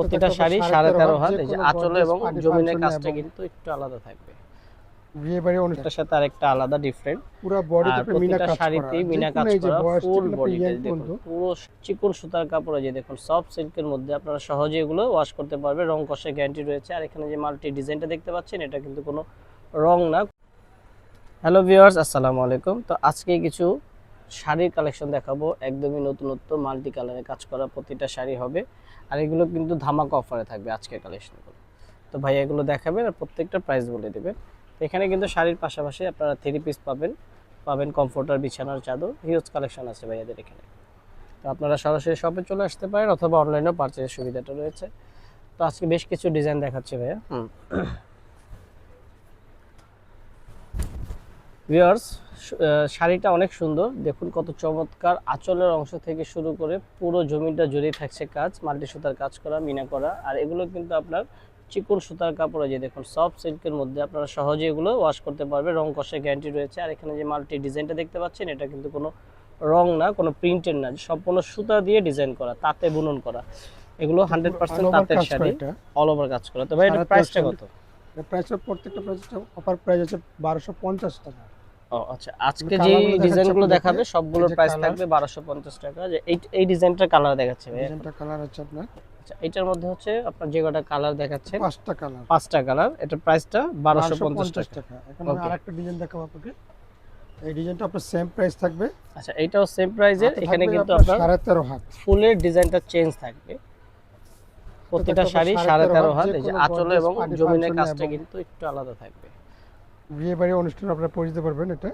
প্রতিটা শাড়ি সাড়ে তেরো হাত এই যে আঁচলে এবং জমিনের কাজটা কিন্তু একটু আলাদা থাকবে। বিয়ে বাড়ি অনুষ্ঠান এটার সাথে আরেকটা আলাদা ডিফারেন্ট পুরো বডি আর থেকে মিনা কাজ করা। মিনা কাজ করা ফুল বডিতে দেখুন পুরো চিকন সুতার কাপড়ে যে দেখুন সফট সিল্কের মধ্যে আপনারা সহজে এগুলো ওয়াশ করতে পারবে। রং কষে গ্যারান্টি রয়েছে। আর এখানে যে মাল্টি ডিজাইনটা দেখতে পাচ্ছেন এটা কিন্তু কোনো রং না। হ্যালো ভিউয়ার্স আসসালামু আলাইকুম। তো আজকে কিছু শাড়ির কালেকশন দেখাবো। একদমই নতুনত্ব মাল্টি কালারে কাজ করা প্রতিটা শাড়ি হবে। আর এগুলো কিন্তু ধামাকা অফারে থাকবে আজকের কালেকশনগুলো তো ভাই, এগুলো দেখাবেন আর প্রত্যেকটা প্রাইস বলে দেবেন। এখানে কিন্তু শাড়ির পাশাপাশি আপনারা থ্রি পিস পাবেন। পাবেন কমফোর্টার বিছানার চাদর হিউজ কালেকশন আছে ভাইয়াদের এখানে। তো আপনারা সরাসরি শপে চলে আসতে পারেন অথবা অনলাইনেও পারচেজের সুবিধাটা রয়েছে। তো আজকে বেশ কিছু ডিজাইন দেখাচ্ছি ভাইয়া। হুম। শাড়িটা অনেক সুন্দর। দেখুন কত চমৎকার আঁচলের অংশ থেকে শুরু করে পুরো জমিটা জড়িয়ে থাকছে কাজ মাল্টি সুতার কাজ করা মিনা করা। আর এগুলো কিন্তু আপনার চিকন সুতার কাপড়ে যে দেখুন সফট সিল্কের মধ্যে আপনারা সহজে এগুলো ওয়াশ করতে পারবে রং কষে গ্যারান্টি রয়েছে। আর এখানে যে মাল্টি ডিজাইনটা দেখতে পাচ্ছেন এটা কিন্তু কোনো রং না কোনো প্রিন্টের না সম্পূর্ণ সুতা দিয়ে ডিজাইন করা তাতে বুনন করা। এগুলো হান্ড্রেড পার্সেন্ট তাঁতের শাড়ি অল ওভার কাজ করা। তো ভাই এটা প্রাইসটা কত? এর প্রাইস প্রত্যেকটা প্রাইস অফার প্রাইস আছে বারোশো পঞ্চাশ টাকা। ও আচ্ছা। আজকে colour যে গুলো ডিজাইনগুলো দেখাবে সবগুলোর প্রাইস থাকবে বারোশো পঞ্চাশ টাকা। যে এই এই ডিজাইনটার কালার দেখাচ্ছে ভাই ডিজাইনটা কালার আছে আপনার? আচ্ছা এটার মধ্যে হচ্ছে আপনার যে কটা কালার দেখাচ্ছে পাঁচটা কালার পাঁচটা কালার এটার প্রাইসটা বারোশো পঞ্চাশ টাকা। টাকা। এখন আরেকটা ডিজাইন দেখাবো আপনাকে। এই ডিজাইনটা আপনার সেম প্রাইস থাকবে। আচ্ছা এইটাও সেম প্রাইজের এখানে কিন্তু আপনার আপনার সাড়ে তেরো হাত। ফুলের ডিজাইনটা চেঞ্জ থাকবে। প্রতিটা শাড়ি সাড়ে সাড়ে তেরো তেরো হাত, হাত এই যে আঁচলে এবং জমিনের কাজটা কিন্তু একটু আলাদা থাকবে। বিয়ে বাড়ি অনুষ্ঠানে আপনারা পরে দিতে পারবেন এটা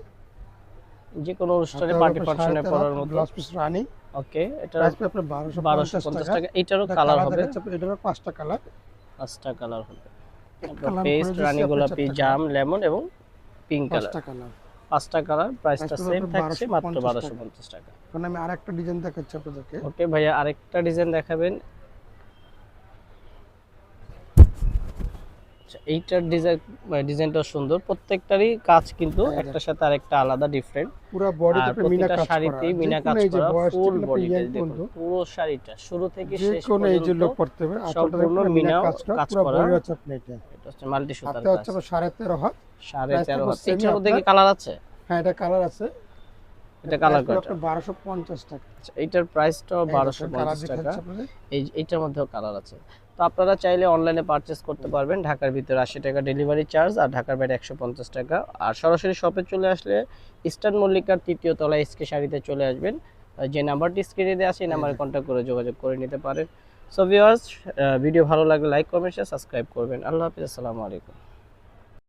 যে কোনো অনুষ্ঠানে পার্টি ফাংশনে পরার মতো। গ্লাস পিস রানি ওকে এটা প্রাইস আপনার বারোশো বারোশো পঞ্চাশ পঞ্চাশ টাকা। টাকা এইটারও এটা কালার হবে। এটারও পাঁচটা কালার পাঁচটা কালার হবে। পেস্ট রানী গোলাপি জাম লেমন এবং পিঙ্ক কালার পাঁচটা কালার পাঁচটা কালার প্রাইসটা সেম থাকছে মাত্র 1250 বারোশো পঞ্চাশ টাকা। এখন আমি আরেকটা ডিজাইন দেখাচ্ছি আপনাদেরকে। ওকে ভাইয়া আরেকটা ডিজাইন দেখাবেন। আচ্ছা এইটার ডিজাইন ডিজাইনটা সুন্দর। প্রত্যেকটারই কাজ কিন্তু একটার সাথে আরেকটা আলাদা ডিফারেন্ট পুরো বডি আর মিনা কাজ করা। শাড়িতেই মিনা কাজ করা ফুল বডিতে দেখুন পুরো শাড়িটা। শুরু থেকে শেষ কোনো এই যে লোক পড়তে হবে সম্পূর্ণ মিনা মিনা কাজ করা। বডি হচ্ছে আপনি এটা। এটা হচ্ছে মাল্টি সুতার হচ্ছে কাজ। আপনার সাড়ে তেরো হাত। সাড়ে price তেরো থাকবে হাত। same এটার মধ্যে কি কালার আছে? হ্যাঁ এটা কালার আছে। এটা কালার আপনার বারোশো পঞ্চাশ টাকা। আচ্ছা, এইটার প্রাইসটাও বারোশো কালার পঞ্চাশ টাকা। এই এইটার মধ্যেও কালার আছে। তো আপনারা চাইলে অনলাইনে পারচেস করতে পারবেন। ঢাকার ভিতরে আশি টাকা ডেলিভারি চার্জ আর ঢাকার বাইরে একশো পঞ্চাশ টাকা। আর সরাসরি শপে চলে আসলে ইস্টার্ন মল্লিকার তৃতীয় তলা এসকে শাড়িতে চলে আসবেন। যে নাম্বারটি স্ক্রিনে দেওয়া আছে এই নাম্বারে কন্ট্যাক্ট করে যোগাযোগ করে নিতে পারেন। সো ভিউয়ার্স ভিডিও ভালো লাগলে লাইক কমেন্ট শেয়ার সাবস্ক্রাইব করবেন। আল্লাহ হাফিজ আসসালামু আলাইকুম।